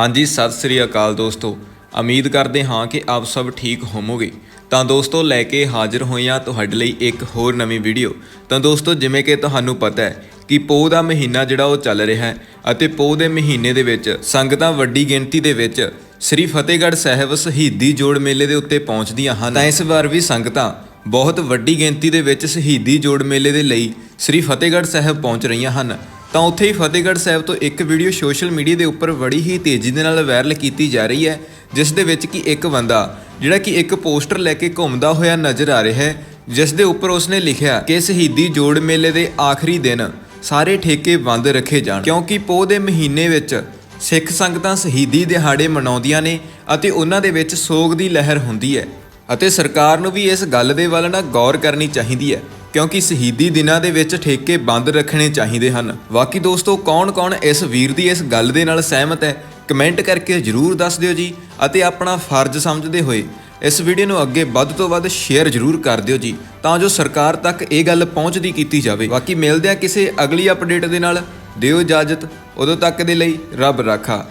ਹਾਂਜੀ, ਸਤਿ ਸ੍ਰੀ ਅਕਾਲ ਦੋਸਤੋ। ਉਮੀਦ ਕਰਦੇ ਹਾਂ ਕਿ ਆਪ ਸਭ ਠੀਕ ਹੋਵੋਗੇ। ਤਾਂ ਦੋਸਤੋ, ਲੈ ਕੇ ਹਾਜ਼ਰ ਹੋਏ ਹਾਂ ਤੁਹਾਡੇ ਲਈ ਇੱਕ ਹੋਰ ਨਵੀਂ ਵੀਡੀਓ। ਤਾਂ ਦੋਸਤੋ, ਜਿਵੇਂ ਕਿ ਤੁਹਾਨੂੰ ਪਤਾ ਹੈ ਕਿ ਪੋਹ ਦਾ ਮਹੀਨਾ ਜਿਹੜਾ ਉਹ ਚੱਲ ਰਿਹਾ ਹੈ ਅਤੇ ਪੋਹ ਦੇ ਮਹੀਨੇ ਦੇ ਵਿੱਚ ਸੰਗਤਾਂ ਵੱਡੀ ਗਿਣਤੀ ਦੇ ਵਿੱਚ ਸ੍ਰੀ ਫਤਿਹਗੜ੍ਹ ਸਾਹਿਬ ਸ਼ਹੀਦੀ ਜੋੜ ਮੇਲੇ ਦੇ ਉੱਤੇ ਪਹੁੰਚਦੀਆਂ ਹਨ। ਤਾਂ ਇਸ ਵਾਰ ਵੀ ਸੰਗਤਾਂ ਬਹੁਤ ਵੱਡੀ ਗਿਣਤੀ ਦੇ ਵਿੱਚ ਸ਼ਹੀਦੀ ਜੋੜ ਮੇਲੇ ਦੇ ਲਈ ਸ੍ਰੀ ਫਤਿਹਗੜ੍ਹ ਸਾਹਿਬ ਪਹੁੰਚ ਰਹੀਆਂ ਹਨ। ਤਾਂ ਉੱਥੇ ਹੀ ਫਤਿਹਗੜ੍ਹ ਸਾਹਿਬ ਤੋਂ ਇੱਕ ਵੀਡੀਓ ਸੋਸ਼ਲ ਮੀਡੀਆ ਦੇ ਉੱਪਰ ਬੜੀ ਹੀ ਤੇਜ਼ੀ ਦੇ ਨਾਲ ਵਾਇਰਲ ਕੀਤੀ ਜਾ ਰਹੀ ਹੈ, ਜਿਸ ਦੇ ਵਿੱਚ ਕਿ ਇੱਕ ਬੰਦਾ, ਜਿਹੜਾ ਕਿ ਇੱਕ ਪੋਸਟਰ ਲੈ ਕੇ ਘੁੰਮਦਾ ਹੋਇਆ ਨਜ਼ਰ ਆ ਰਿਹਾ ਹੈ, ਜਿਸ ਦੇ ਉੱਪਰ ਉਸਨੇ ਲਿਖਿਆ ਕਿ ਸ਼ਹੀਦੀ ਜੋੜ ਮੇਲੇ ਦੇ ਆਖਰੀ ਦਿਨ ਸਾਰੇ ਠੇਕੇ ਬੰਦ ਰੱਖੇ ਜਾਣ। ਕਿਉਂਕਿ ਪੋਹ ਦੇ ਮਹੀਨੇ ਵਿੱਚ ਸਿੱਖ ਸੰਗਤਾਂ ਸ਼ਹੀਦੀ ਦਿਹਾੜੇ ਮਨਾਉਂਦੀਆਂ ਨੇ ਅਤੇ ਉਹਨਾਂ ਦੇ ਵਿੱਚ ਸੋਗ ਦੀ ਲਹਿਰ ਹੁੰਦੀ ਹੈ ਅਤੇ ਸਰਕਾਰ ਨੂੰ ਵੀ ਇਸ ਗੱਲ ਦੇ ਵੱਲ ਨਾ ਗੌਰ ਕਰਨੀ ਚਾਹੀਦੀ ਹੈ। ਕਿਉਂਕਿ ਸ਼ਹੀਦੀ ਦਿਨਾਂ ਦੇ ਵਿੱਚ ਠੇਕੇ ਬੰਦ ਰੱਖਣੇ ਚਾਹੀਦੇ ਹਨ। ਬਾਕੀ ਦੋਸਤੋ, ਕੌਣ-ਕੌਣ ਇਸ ਵੀਰ ਦੀ ਇਸ ਗੱਲ ਦੇ ਨਾਲ ਸਹਿਮਤ ਹੈ, ਕਮੈਂਟ ਕਰਕੇ ਜਰੂਰ ਦੱਸ ਦਿਓ ਜੀ ਅਤੇ ਆਪਣਾ ਫਰਜ਼ ਸਮਝਦੇ ਹੋਏ ਇਸ ਵੀਡੀਓ ਨੂੰ ਅੱਗੇ ਵੱਧ ਤੋਂ ਵੱਧ ਸ਼ੇਅਰ ਜਰੂਰ ਕਰ ਦਿਓ ਜੀ, ਤਾਂ ਜੋ ਸਰਕਾਰ ਤੱਕ ਇਹ ਗੱਲ ਪਹੁੰਚਦੀ ਕੀਤੀ ਜਾਵੇ। ਬਾਕੀ ਮਿਲਦੇ ਆ ਕਿਸੇ ਅਗਲੀ ਅਪਡੇਟ ਦੇ ਨਾਲ। ਦਿਓ ਇਜਾਜ਼ਤ। ਉਦੋਂ ਤੱਕ ਦੇ ਲਈ ਰੱਬ ਰਾਖਾ।